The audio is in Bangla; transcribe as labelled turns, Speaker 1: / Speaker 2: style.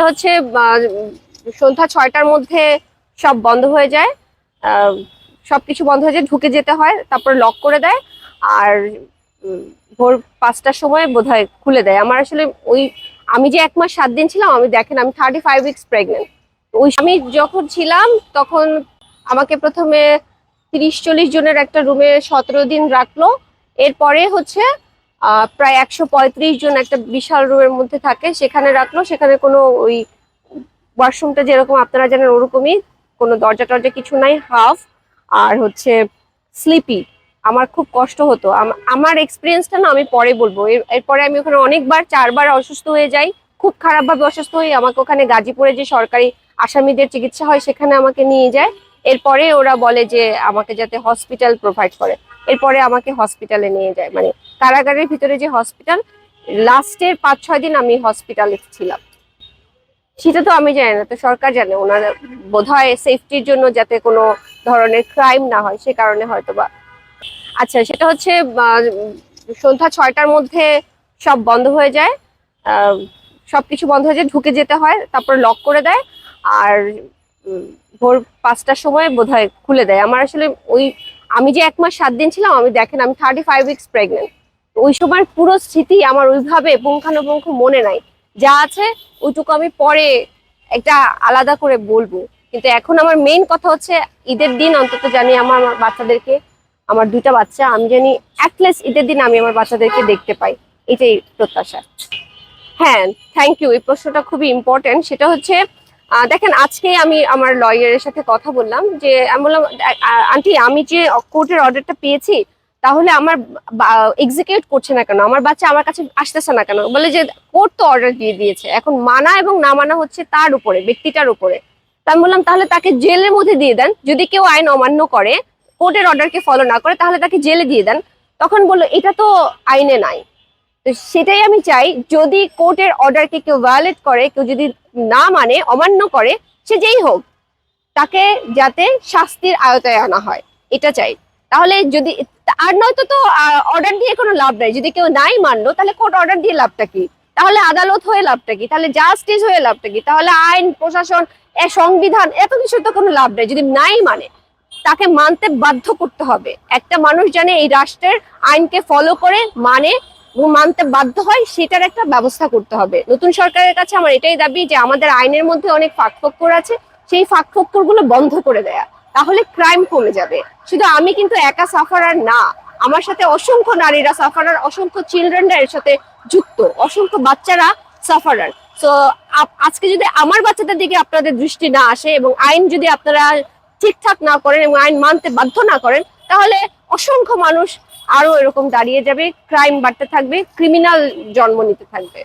Speaker 1: সেটা হচ্ছে সন্ধ্যা ছয়টার মধ্যে সব বন্ধ হয়ে যায়। সব কিছু বন্ধ হয়ে যায়, ঢুকে যেতে হয়, তারপর লক করে দেয় আর ভোর পাঁচটার সময় বোধহয় খুলে দেয়। আমার আসলে ওই, আমি যে এক মাস সাত দিন ছিলাম, আমি দেখেন, আমি থার্টি ফাইভ উইক্স প্রেগনেন্ট ওই আমি যখন ছিলাম, তখন আমাকে প্রথমে তিরিশ চল্লিশ জনের একটা রুমে সতেরো দিন রাখল। এরপরে হচ্ছে প্রায় একশো পঁয়ত্রিশ জন একটা বিশাল রুমের মধ্যে থাকে। সেখানে রাখল, সেখানে কোনো ওই ওয়াশরুমটা যেরকম আপনারা জানেন ওরকমই, কোনো দরজা টরজা কিছু নাই হাফ আর হচ্ছে স্লিপি আমার খুব কষ্ট হতো। আম- আমার এক্সপিরিয়েন্সটা না আমি পরে বলব। এর- এরপরে আমি ওখানে অনেকবার, চারবার অসুস্থ হয়ে যাই। খুব খারাপভাবে অসুস্থ হই আমাকে ওখানে গাজীপুরে যে সরকারি আসামিদের চিকিৎসা হয়, সেখানে আমাকে নিয়ে যায়। এরপরে ওরা বলে যে আমাকে যাতে হসপিটাল প্রোভাইড করে। এরপরে আমাকে হসপিটালে নিয়ে যায়। মানে কারাগারের ভিতরে যে হসপিটাল লাস্টের পাঁচ ছয় দিন আমি হসপিটালে ছিলাম। সেটা তো আমি জানি না, তো সরকার জানে, ওনারা বোধহয় সেফটির জন্য যাতে কোনো ধরনের ক্রাইম না হয়, সে কারণে হয়তো বা আচ্ছা সেটা হচ্ছে সন্ধ্যা ছয়টার মধ্যে সব বন্ধ হয়ে যায়। সব কিছু বন্ধ হয়ে যায়, ঢুকে যেতে হয়, তারপর লক করে দেয়, আর ভোর পাঁচটার সময় বোধহয় খুলে দেয়। আমার আসলে ওই, আমি যে এক মাস সাত দিন ছিলাম, আমি দেখেন, আমি থার্টি ফাইভ উইক্স প্রেগনেন্ট ওই সময়ের পুরো স্মৃতি আমার ওইভাবে পুঙ্খানুপুঙ্খ মনে নাই। যা আছে ওইটুকু আমি পরে একটা আলাদা করে বলব। কিন্তু এখন আমার মেইন কথা হচ্ছে ঈদের দিন অন্তত জানি আমার বাচ্চাদেরকে, আমার দুইটা বাচ্চা, আমি জানি অ্যাটলিস্ট ঈদের দিন আমি আমার বাচ্চাদেরকে দেখতে পাই। এটাই প্রত্যাশা। হ্যাঁ থ্যাংক ইউ এই প্রশ্নটা খুবই ইম্পর্টেন্ট সেটা হচ্ছে দেখেন, আজকে আমি আমার লয়ারের সাথে কথা বললাম যে, আমি বললাম আন্টি, আমি যে কোর্টের অর্ডারটা পেয়েছি তাহলে আমার এক্সিকিউট করছে না কেন? আমার বাচ্চা আমার কাছে আসতেছে না কেন? বলে যে কোর্ট তো অর্ডার দিয়ে দিয়েছে। এখন মানা এবং না মানা হচ্ছে তার উপরে, ব্যক্তিটার উপরে। তা আমি বললাম, তাহলে তাকে জেলের মধ্যে দিয়ে দেন। যদি কেউ আইন অমান্য করে, কোর্টের অর্ডারকে ফলো না করে, তাহলে তাকে জেলে দিয়ে দেন। তখন বলল, এটা তো আইনে নাই। তো সেটাই আমি চাই, যদি কোর্টের অর্ডারকে কেউ ভায়োলেট করে, কেউ যদি না মানে অমান্য করে, সে যেই হোক, তাকে যাতে শাস্তির আয়তায় আনা হয়। এটা চাই। তাহলে যদি, আর নয়তো তো অর্ডার দিয়ে কোনো লাভ নাই। যদি কেউ নাই মানলো, তাহলে কোর্ট অর্ডার দিয়ে লাভটা কি? তাহলে আদালত হয়ে লাভটা কি? তাহলে জাস্টিস হয়ে লাভটা কি? তাহলে আইন, প্রশাসন সংবিধান, এত কিছু তো কোনো লাভ নেই। যদি নাই মানে তাকে মানতে বাধ্য করতে হবে। একটা মানুষ জানে এই রাষ্ট্রের আইনকে ফলো করে মানে মানতে বাধ্য হয়, সেটার একটা ব্যবস্থা করতে হবে। নতুন সরকারের কাছে আমার এটাই দাবি যে আমাদের আইনের মধ্যে অনেক ফাঁকফোকর আছে। সেই ফাঁকফোকরগুলো বন্ধ করে দেয়া। তাহলে ক্রাইম কমে যাবে। শুধু আমি কিন্তু একা সাফারার না, আমার সাথে অসংখ্য নারীরা সাফারার অসংখ্য চিলড্রেনরা এর সাথে যুক্ত, অসংখ্য বাচ্চারা সাফারার তো আজকে যদি আমার বাচ্চাদের দিকে আপনাদের দৃষ্টি না আসে এবং আইন যদি আপনারা ঠিকঠাক না করেন এবং আইন মানতে বাধ্য না করেন, তাহলে অসংখ্য মানুষ আরও এরকম দাঁড়িয়ে যাবে ক্রাইম বাড়তে থাকবে ক্রিমিনাল জন্ম নিতে থাকবে।